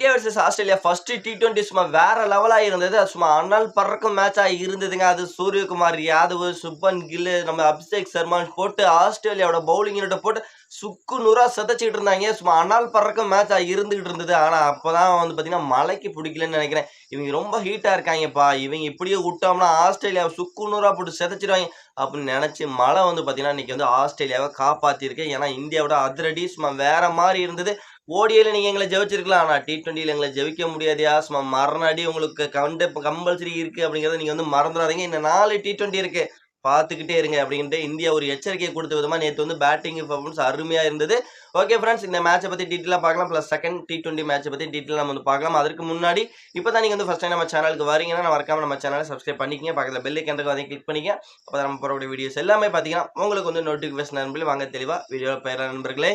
India versus Australia first T twenty சும்மா வேற லெவலாக இருந்தது. அது சும்மா அனல் பறக்கும் மேட்சாக இருந்ததுங்க. அது சூரியகுமார் யாதவ் சுப்பன் கில் நம்ம அபிஷேக் சர்மான் போட்டு ஆஸ்திரேலியாவோட பவுலிங் போட்டு சுக்கு நூறா செதைச்சிட்டு இருந்தாங்க. சும்மா அண்ணால் பறக்கும் மேட்சாக இருந்துகிட்டு இருந்தது. ஆனால் அப்போ தான் வந்து பார்த்தீங்கன்னா மலைக்கு பிடிக்கலன்னு நினைக்கிறேன். இவங்க ரொம்ப ஹீட்டாக இருக்காங்கப்பா. இவங்க இப்படியே விட்டோம்னா ஆஸ்திரேலியாவை சுக்கு நூறா போட்டு செதைச்சிடுவாங்க அப்படின்னு நினச்சி மழை வந்து பார்த்தீங்கன்னா இன்றைக்கி வந்து ஆஸ்திரேலியாவை காப்பாற்றிருக்கு ஏன்னா இந்தியாவோட அதிரடி சும்மா வேறு மாதிரி இருந்தது. ஓடியில் நீங்கள் எங்களை ஜெயிச்சிருக்கலாம். ஆனால் டி ட்வெண்ட்டியில் எங்களை ஜெயிக்க முடியாதியா சும்மா மறுநாடி உங்களுக்கு கண்டு கம்பல்சரி இருக்குது அப்படிங்கிறத நீங்கள் வந்து மறந்துடாதீங்க. இந்த நாலு டி ட்வெண்ட்டி இருக்குது பார்த்துக்கிட்டே இருங்க அப்படின்ட்டு இந்தியா ஒரு எச்சரிக்கையை கொடுத்த விதமாக நேற்று வந்து பேட்டிங் பர்ஃபார்மன்ஸ் அருமையாக இருந்தது. ஓகே ஃப்ரெண்ட்ஸ் இந்த மேட்சை பற்றி டீட்டெயிலாக பார்க்கலாம். ப்ளஸ் செகண்ட் டி டுவெண்ட்டி மேட்சை பற்றி டீட்டெயிலாக நம்ம வந்து பார்க்கலாம். அதற்கு முன்னாடி இப்போ தான் நீங்கள் வந்து ஃபஸ்ட் டைம் நம்ம சேனலுக்கு வரீங்கன்னா நான் மறக்காம நம்ம சேனலை சப்ஸ்கிரைப் பண்ணிக்கங்க. பக்கத்தில் பெல் ஐக்கன்றது அதையும் கிளிக் பண்ணிக்க அப்போ தான் நம்ம போகிற வீடியோஸ் எல்லாமே பார்த்தீங்கன்னா உங்களுக்கு வந்து நோட்டிஃபிகேஷன் நண்பர்களே வாங்க தெளிவாக வீடியோ பெயர் நண்பர்களே.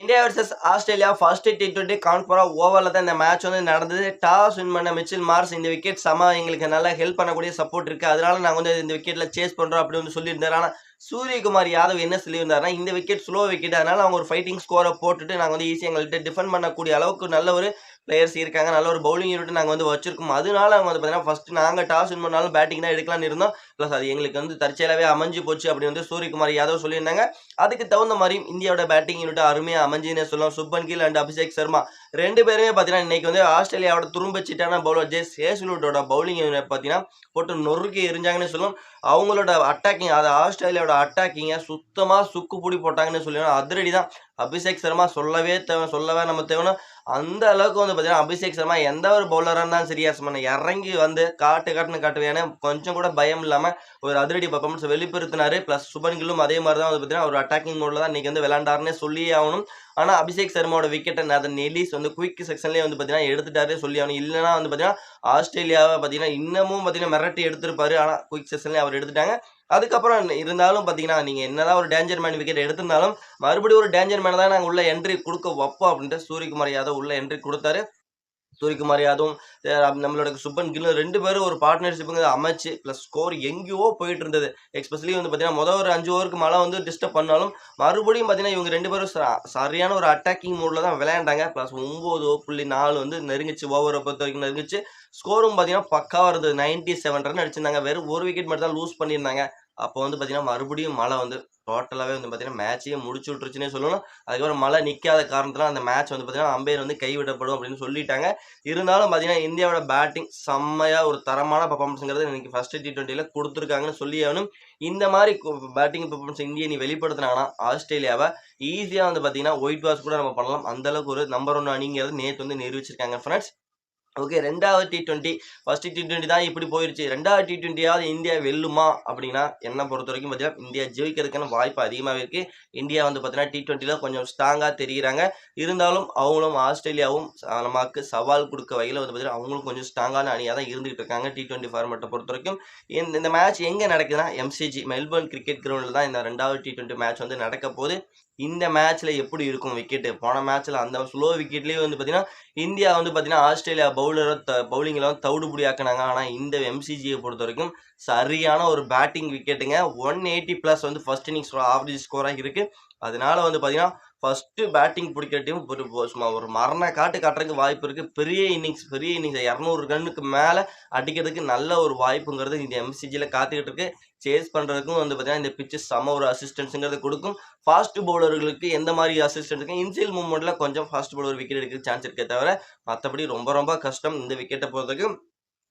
India versus Australia first T twenty Canberra ஓவரில் தான் இந்த மேட்ச் வந்து நடந்தது. டாஸ் வின் பண்ண மிச்சில் மார்ஸ் இந்த விக்கெட் சம எங்களுக்கு நல்லா ஹெல்ப் பண்ணக்கூடிய சப்போர்ட் இருக்குது அதனால நாங்கள் வந்து இந்த விக்கெட்டில் சேஸ் பண்ணுறோம் அப்படி வந்து சொல்லியிருந்தாரு. ஆனால் சூரியகுமார் யாதவ் என்ன சொல்லியிருந்தாருன்னா இந்த விக்கெட் ஸ்லோ விக்கெட் அதனால அவங்க ஒரு ஃபைட்டிங் ஸ்கோரை போட்டுட்டு நாங்கள் வந்து ஈஸியாக எங்கள்கிட்ட டிஃபெண்ட் பண்ணக்கூடிய அளவுக்கு நல்ல ஒரு பிளேயர்ஸ் இருக்காங்க. நல்ல ஒரு பவுலிங் யூனிட் நாங்கள் வந்து வச்சிருக்கோம். அதனால அவங்க வந்து பார்த்தீங்கன்னா ஃபர்ஸ்ட் நாங்கள் டாஸ் வின் பண்ணாலும் பேட்டிங் தான் எடுக்கலாம்னு இருந்தோம். ப்ளஸ் அது எங்களுக்கு வந்து தற்செயலாகவே அமைஞ்சு போச்சு அப்படின்னு வந்து சூரியகுமார் யாதவ் சொல்லியிருந்தாங்க. அதுக்கு தகுந்த மாதிரி இந்தியாவோட பேட்டிங் யூனிட் அருமையாக அமைஞ்சுன்னு சொல்லலாம். சுப்பன் கில் அண்ட் அபிஷேக் சர்மா ரெண்டு பேருமே பார்த்தீங்கன்னா இன்னைக்கு வந்து ஆஸ்திரேலியாவோட துரும்பிச்சிட்டான பவுலர் ஜே சேசுலூட்டோட பவுலிங் பார்த்தீங்கன்னா போட்டு நொறுக்கி எரிஞ்சாங்கன்னு சொல்லும் அவங்களோட அட்டாக்கிங் அது ஆஸ்திரேலியாவோட அட்டாக்கிங்கை சுத்தமாக சுக்கு பிடி போட்டாங்கன்னு சொல்லி அதிரடி தான் அபிஷேக் சர்மா சொல்லவே தேவை சொல்லவே நம்ம தேவனும் அந்த அளவுக்கு வந்து பார்த்தீங்கன்னா அபிஷேக் சர்மா எந்த ஒரு பவுலராக இருந்தாலும் சரியா சும்மா இறங்கி வந்து காட்டு காட்டுன்னு காட்டுவேன் கொஞ்சம் கூட பயம் இல்லாமல் ஒரு அதிரடி பர்ஃபார்மன்ஸ் வெளிப்படுத்தினார். ப்ளஸ் சுபன் கில்லும் அதே மாதிரி தான் வந்து பார்த்தீங்கன்னா ஒரு அட்டாக்கிங் மோடில் தான் இன்றைக்கி வந்து விளாண்டாருன்னே சொல்லி ஆகணும். ஆனால் அபிஷேக் சர்மாவோட விக்கெட்டை அதை நெலிஸ் வந்து குயிக் செக்ஷன்லேயே வந்து பார்த்தீங்கன்னா எடுத்துட்டாரு சொல்லி ஆகணும். இல்லைனா வந்து பார்த்தீங்கன்னா ஆஸ்திரேலியாவை பார்த்தீங்கன்னா இன்னமும் பார்த்தீங்கன்னா மிரட்டி எடுத்திருப்பாரு. ஆனால் குயிக் செக்ஷன்லேயே அவர் எடுத்துட்டாங்க. அதுக்கப்புறம் இருந்தாலும் பார்த்தீங்கன்னா நீங்கள் என்னதான் ஒரு டேஞ்சர் மேன் விக்கெட் எடுத்திருந்தாலும் மறுபடியும் ஒரு டேஞ்சர் மேனை தான் நாங்கள் உள்ள என்ட்ரி கொடுக்க வைப்போம் அப்படின்ட்டு சூரியகுமார் யாதவ் உள்ள என்ட்ரி கொடுத்தாரு. சூரியகுமார் யாதவும் நம்மளோட சுப்பன் கில்லும் ரெண்டு பேரும் ஒரு பார்ட்னர்ஷிப்புங்க அமைச்சு ப்ளஸ் ஸ்கோர் எங்கேயோ போயிட்டு இருந்தது எக்ஸ்பெஷலி வந்து பார்த்தீங்கன்னா முதல் ஒரு அஞ்சு ஓவருக்கு மழை வந்து டிஸ்டர்ப் பண்ணாலும் மறுபடியும் பார்த்தீங்கன்னா இவங்க ரெண்டு பேரும் ச- சரியான ஒரு அட்டாக்கிங் மோடில் தான் விளையாண்டாங்க. ப்ளஸ் ஒம்பது புள்ளி நாலு வந்து நெருங்கிச்சு ஓவரை பொறுத்த வரைக்கும் நெருங்கிச்சு. ஸ்கோரும் பார்த்தீங்கன்னா பக்காவாக இருந்தது நைன்ட்டி செவன் ரன் அடிச்சிருந்தாங்க. வெறும் ஒரு விக்கெட் மட்டும் தான் லூஸ் பண்ணியிருந்தாங்க. அப்போ வந்து பார்த்தீங்கன்னா மறுபடியும் மழை வந்து டோட்டலாகவே வந்து பார்த்தீங்கன்னா மேட்சையே முடிச்சு விட்டுருச்சுன்னே சொல்லணும். அதுக்கப்புறம் மழை நிற்காத காரணத்தில் அந்த மேட்ச் வந்து பார்த்தீங்கன்னா அம்பையர் வந்து கைவிடப்படும் அப்படின்னு சொல்லிட்டாங்க. இருந்தாலும் பார்த்தீங்கன்னா இந்தியாவோட பேட்டிங் செம்மையாக ஒரு தரமான பர்ஃபார்மன்ஸுங்கிறது இன்றைக்கி ஃபஸ்ட்டு டி ட்வெண்ட்டியில் கொடுத்துருக்காங்கன்னு சொல்லி ஆகணும் இந்த மாதிரி பேட்டிங் பர்ஃபார்மன்ஸ் இந்தியா நீ வெளிப்படுத்தினாங்கன்னா ஆஸ்திரேலியாவை ஈஸியாக வந்து பார்த்தீங்கன்னா ஒயிட் வாஷ் கூட நம்ம பண்ணலாம். அந்தளவுக்கு ஒரு நம்பர் ஒன் அணிங்கிறது நேற்று வந்து நிரூபிச்சிருக்காங்க ஃப்ரெண்ட்ஸ் ஓகே ரெண்டாவது T twenty first T twenty தான் இப்படி போயிருச்சு. ரெண்டாவது டி டுவெண்ட்டியாவது இந்தியா வெல்லுமா அப்படின்னா என்ன பொறுத்த வரைக்கும் பார்த்தீங்கன்னா இந்தியா ஜெயிக்கிறதுக்கான வாய்ப்பு அதிகமாகவே இருக்குது இந்தியா வந்து பார்த்தீங்கன்னா டி ட்வெண்ட்டியில் கொஞ்சம் ஸ்ட்ராங்காக தெரிகிறாங்க இருந்தாலும் அவங்களும் ஆஸ்திரேலியாவும் நமக்கு சவால் கொடுக்க வகையில் வந்து பார்த்தீங்கன்னா அவங்களும் கொஞ்சம் ஸ்ட்ராங்கான அணியாக தான் இருந்துகிட்டு இருக்காங்க டி டுவெண்ட்டி ஃபார்மேட்டை பொறுத்த வரைக்கும். இந்த இந்த மேட்ச் எங்கே நடக்குதுன்னா எம்சிஜி மெல்பர்ன் கிரிக்கெட் கிரவுண்டில் தான் இந்த ரெண்டாவது டி டுவெண்ட்டி மேட்ச் வந்து நடக்க போகுது. இந்த மேட்ச்சில் எப்படி இருக்கும் விக்கெட்டு போன மேட்ச்சில் அந்த ஸ்லோ விக்கெட்லேயே வந்து பார்த்தீங்கன்னா இந்தியா வந்து பார்த்தீங்கன்னா ஆஸ்திரேலியா பவுலரை த பவுலிங்கில் வந்து தவிடுபடி ஆக்குனாங்க ஆனால் இந்த எம்சிஜியை பொறுத்த வரைக்கும் சரியான ஒரு பேட்டிங் விக்கெட்டுங்க ஒன் எயிட்டி ப்ளஸ் வந்து ஃபர்ஸ்ட் இன்னிங்ஸ் ஆவரேஜ் ஸ்கோராக இருக்குது அதனால வந்து பார்த்தீங்கன்னா ஃபஸ்ட்டு பேட்டிங் பிடிக்கிற டீம் ஒரு சும்மா ஒரு மரண காட்டு காட்டுறதுக்கு வாய்ப்பு இருக்குது பெரிய இன்னிங்ஸ் பெரிய இன்னிங்ஸ் இரநூறு ரன்னுக்கு மேலே அடிக்கிறதுக்கு நல்ல ஒரு வாய்ப்புங்கிறது இந்த எம்சிஜியில் காத்துக்கிட்டு இருக்கு. சேஸ் பண்ணுறதுக்கும் வந்து பார்த்தீங்கன்னா இந்த பிச்சு செம ஒரு அசிஸ்டன்ஸுங்கிறது கொடுக்கும். ஃபாஸ்ட் பவுலர்களுக்கு எந்த மாதிரி அசிஸ்டன்ஸ் இன்சியல் மூமெண்ட்டில் கொஞ்சம் ஃபாஸ்ட் பவுலர் விக்கெட் எடுக்க சான்ஸ் இருக்கே தவிர மற்றபடி ரொம்ப ரொம்ப கஷ்டம். இந்த விக்கெட்டை போகிறதுக்கு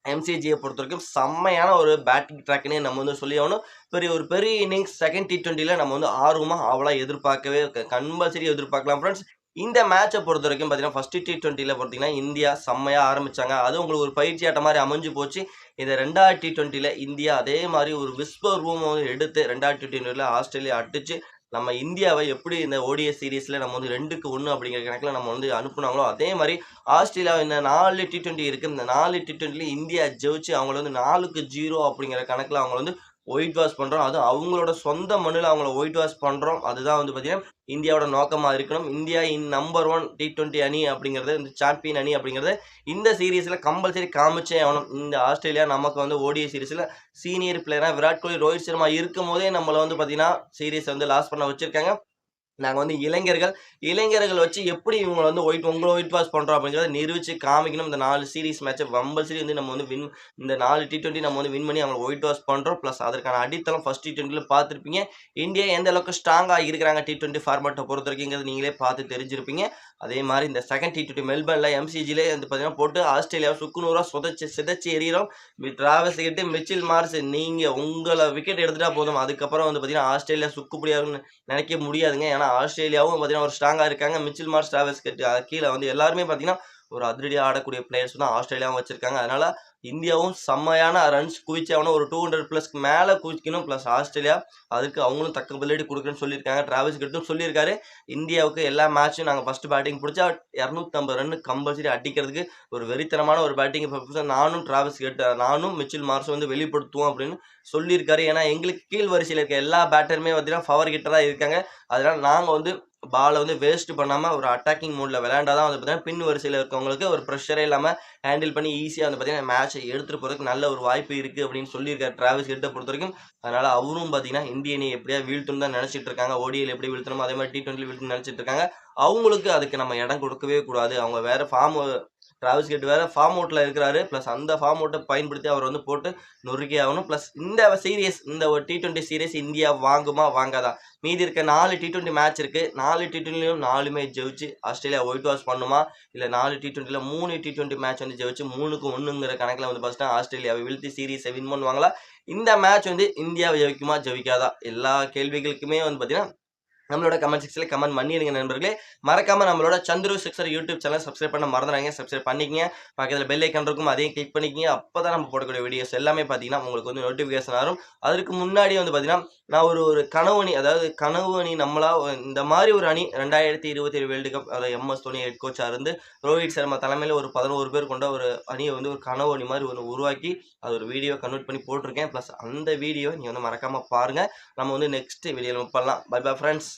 எம்சிஜியை பொறுத்த வரைக்கும் செம்மையான ஒரு பேட்டிங் ட்ராக்னே நம்ம வந்து சொல்லி ஆகணும். பெரிய ஒரு பெரிய இன்னிங்ஸ் செகண்ட் டி ட்வெண்ட்டியில் நம்ம வந்து ஆர்வமாக அவ்வளோ எதிர்பார்க்கவே கம்பல்சரி எதிர்பார்க்கலாம் ஃப்ரெண்ட்ஸ் இந்த மேட்சை பொறுத்த வரைக்கும் பார்த்தீங்கன்னா ஃபஸ்ட்டு டி ட்வெண்ட்டியில் பார்த்தீங்கன்னா இந்தியா செம்மையாக ஆரம்பித்தாங்க அது உங்களுக்கு ஒரு பயிற்சி ஆட்ட மாதிரி அமைஞ்சு போச்சு. இந்த ரெண்டாயிரத்தி டி டுவெண்ட்டியில் இந்தியா அதே மாதிரி ஒரு விஸ்வ ரூமை வந்து எடுத்து ரெண்டாயிரத்தி டி டுவெண்ட்டியில் ஆஸ்திரேலியா அடிச்சு நம்ம இந்தியாவை எப்படி இந்த ஓடிஎஸ் சீரீஸில் நம்ம வந்து ரெண்டுக்கு ஒன்று அப்படிங்கிற கணக்கில் நம்ம வந்து அனுப்புனாங்களோ அதே மாதிரி ஆஸ்திரேலியா இந்த நாலு டி ட்வெண்ட்டி இருக்குது இந்த நாலு டி ட்வெண்ட்டிலையும் இந்தியா ஜெயிச்சு அவங்கள வந்து நாலுக்கு ஜீரோ அப்படிங்கிற கணக்கில் அவங்கள வந்து ஒயிட் வாஷ் பண்ணுறோம் அதுவும் அவங்களோட சொந்த மண்ணில் அவங்கள ஒயிட் வாஷ் பண்ணுறோம் அதுதான் வந்து பார்த்திங்கன்னா இந்தியாவோட நோக்கமாக இருக்கணும். India in number one T twenty அணி அப்படிங்கிறது இந்த சாம்பியன் அணி அப்படிங்கிறது இந்த சீரீஸில் கம்பல்சரி காமிச்சே ஆகணும். இந்த ஆஸ்திரேலியா நமக்கு வந்து ஓடிஐ சீரீஸில் சீனியர் பிளேயராக விராட் கோலி ரோஹித் சர்மா இருக்கும் போதே நம்மளை வந்து பார்த்திங்கன்னா சீரீஸை வந்து லாஸ் பண்ண வச்சுருக்காங்க. நாங்கள் வந்து இளைஞர்கள் இளைஞர்கள் வச்சு எப்படி இவங்களை வந்து ஒயிட் உங்களை ஒயிட் வாஷ் பண்ணுறோம் அப்படிங்கிறத நிரூபிச்சு காமிக்கணும். இந்த நாலு சீரிஸ் மேட்ச்சை கம்பல்சரி வந்து நம்ம வந்து வின் இந்த 4 டி20 நம்ம வந்து வின் பண்ணி அவங்களை ஒயிட் வாஷ் பண்ணுறோம் ப்ளஸ் அதற்கான அடித்தளம் ஃபர்ஸ்ட் டி20ல பார்த்திருப்பீங்க. இந்தியா எந்த அளவுக்கு ஸ்ட்ராங்காக இருக்கிறாங்க டி20 ஃபார்மேட்ட பொறுத்தவரைக்கும்ங்கிறத நீங்களே பார்த்து தெரிஞ்சிருப்பீங்க. அதே மாதிரி இந்த செகண்ட் டி டி20 மெல்பர்னில் எம்சிஜிலே வந்து பார்த்தீங்கன்னா, போட்டு ஆஸ்திரேலியாவை சுக்குநூறாக நூறா சொதச்சு சிதைச்சு எறிகிறோம். டிராவல்ஸ் கிட்டே மிச்சில் மார்ஸ் நீங்கள் உங்களை விக்கெட் எடுத்துட்டா போதும். அதுக்கப்புறம் வந்து பார்த்தீங்கன்னா, ஆஸ்திரேலியா சுக்குப்படியாகும்னு நினைக்க முடியாதுங்க. ஏன்னா ஆஸ்திரேலியாவும் பார்த்தீங்கன்னா, ஒரு ஸ்ட்ராங்காக இருக்காங்க. மிச்சில் மார்ஸ் டிராவல்ஸ் கீழே வந்து எல்லாருமே பார்த்தீங்கன்னா, ஒரு அதிரடியாக ஆடக்கூடிய பிளேயர்ஸ் தான் ஆஸ்திரேலியாவும் வச்சிருக்காங்க. அதனால் இந்தியாவும் செம்மையான ரன்ஸ் குவிச்சாகணும் ஒரு டூ ஹண்ட்ரட் ப்ளஸ்க்கு மேலே குவிக்கணும். ப்ளஸ் ஆஸ்திரேலியா அதுக்கு அவங்களும் தக்க பதிலடி குடுக்குறேன்னு சொல்லியிருக்காங்க. டிராவல்ஸ் ஹெட்டும் சொல்லியிருக்காரு. இந்தியாவுக்கு எல்லா மேட்சும் நாங்கள் ஃபஸ்ட்டு பேட்டிங் பிடிச்சா இரநூத்தம்பது ரன் கம்பல்சரி அடிக்கிறதுக்கு ஒரு வெறித்தனமான ஒரு பேட்டிங் நானும் டிராவல்ஸ் ஹெட் நானும் மிச்சல் மார்ஸும் வந்து வெளிப்படுத்துவோம் அப்படின்னு சொல்லியிருக்காரு. ஏன்னா எங்களுக்கு கீழ் வரிசையில் இருக்க எல்லா பேட்டருமே பார்த்தீங்கன்னா, பவர் தான் இருக்காங்க. அதனால் நாங்கள் வந்து பாலை வந்து வேஸ்ட் பண்ணாமல் ஒரு அட்டாக்கிங் மூடில் விளையாண்டா தான் வந்து பார்த்தீங்கன்னா, பின் வரிசையில் இருக்கவங்களுக்கு ஒரு ப்ரெஷரே இல்லாமல் ஹேண்டில் பண்ணி ஈஸியாக வந்து பார்த்தீங்கன்னா, மேட்சை எடுத்துட்டு போகிறதுக்கு நல்ல ஒரு வாய்ப்பு இருக்குது அப்படின்னு சொல்லியிருக்காரு டிராவிஸ் பொறுத்த வரைக்கும் அதனால் அவரும் பார்த்தீங்கன்னா, இந்திய அணியை எப்படியா வீழ்த்துன்னு தான் நினச்சிட்டு இருக்காங்க. ஓடியில் எப்படி வீழ்த்தணுமோ அதே மாரி டி20ல வீழ்த்துன்னு நினச்சிட்டு இருக்காங்க. அவங்களுக்கு அதுக்கு நம்ம இடம் கொடுக்கவே கூடாது. அவங்க வேறு ஃபார்ம் டிராவிஸ் ஹெட் வேறு ஃபார்ம் அவுட்டில் இருக்கிறாரு. ப்ளஸ் அந்த ஃபார்ம் அவுட்டை பயன்படுத்தி அவர் வந்து போட்டு நொறுக்கி ஆகணும். ப்ளஸ் இந்த சீரியஸ் இந்த ஒரு டி டுவெண்ட்டி சீரியஸ் இந்தியா வாங்குமா? வாங்காதா? மீதி இருக்க 4 டி20 மேட்ச் இருக்கு. 4 டி20லயும் 4மே ஜெயிச்சு ஆஸ்திரேலியா ஒயிட் வாஷ் பண்ணுமா? இல்ல 4 டி20ல 3 டி20 மேட்ச் வந்து ஜெயிச்சு மூணுக்கு ஒன்றுங்கிற கணக்கில் வந்து ஃபஸ்ட்டு ஆஸ்திரேலியாவை வீழ்த்தி சீரியஸை வின் பண்ணுவாங்களா? இந்த மேட்ச் வந்து இந்தியா ஜெயிக்குமா? ஜெயிக்காதா? எல்லா கேள்விகளுக்குமே வந்து பார்த்தீங்கன்னா, நம்மளோட கமெண்ட் செக்ஷனில் கமெண்ட் பண்ணிடுங்க நண்பர்களே. மறக்காம நம்மளோட Chandru sixer YouTube channel subscribe பண்ண மறந்துடாங்க சப்ஸ்கிரைப் பண்ணிக்கங்க. பக்கத்தில் பெல் ஐக்கன் இருக்கும். அதையும் கிளிக் பண்ணிக்கிங்க அப்போ தான் நம்ம போடக்கூடிய வீடியோஸ் எல்லாமே பார்த்தீங்கன்னா, உங்களுக்கு வந்து நோட்டிஃபிகேஷன் வரும். அதற்கு முன்னாடி வந்து பார்த்தீங்கன்னா, நான் ஒரு ஒரு கனவு அணி அதாவது கனவு அணி நம்மளா இந்த மாதிரி ஒரு அணி 2027 வேர்ல்டு கப் அதாவது எம்.எஸ். தோனி ஹெட் கோச்சாக இருந்து, ரோஹித் சர்மா தலைமையில் ஒரு 11 பேர் கொண்ட ஒரு அணியை வந்து ஒரு கனவு அணி மாதிரி ஒன்று உருவாக்கி, அது ஒரு வீடியோ கன்வெர்ட் பண்ணி போட்டிருக்கேன். ப்ளஸ் அந்த வீடியோ நீங்கள் வந்து மறக்காமல் பாருங்கள் நம்ம வந்து நெக்ஸ்ட் வீடியோல பண்ணலாம். By bye friends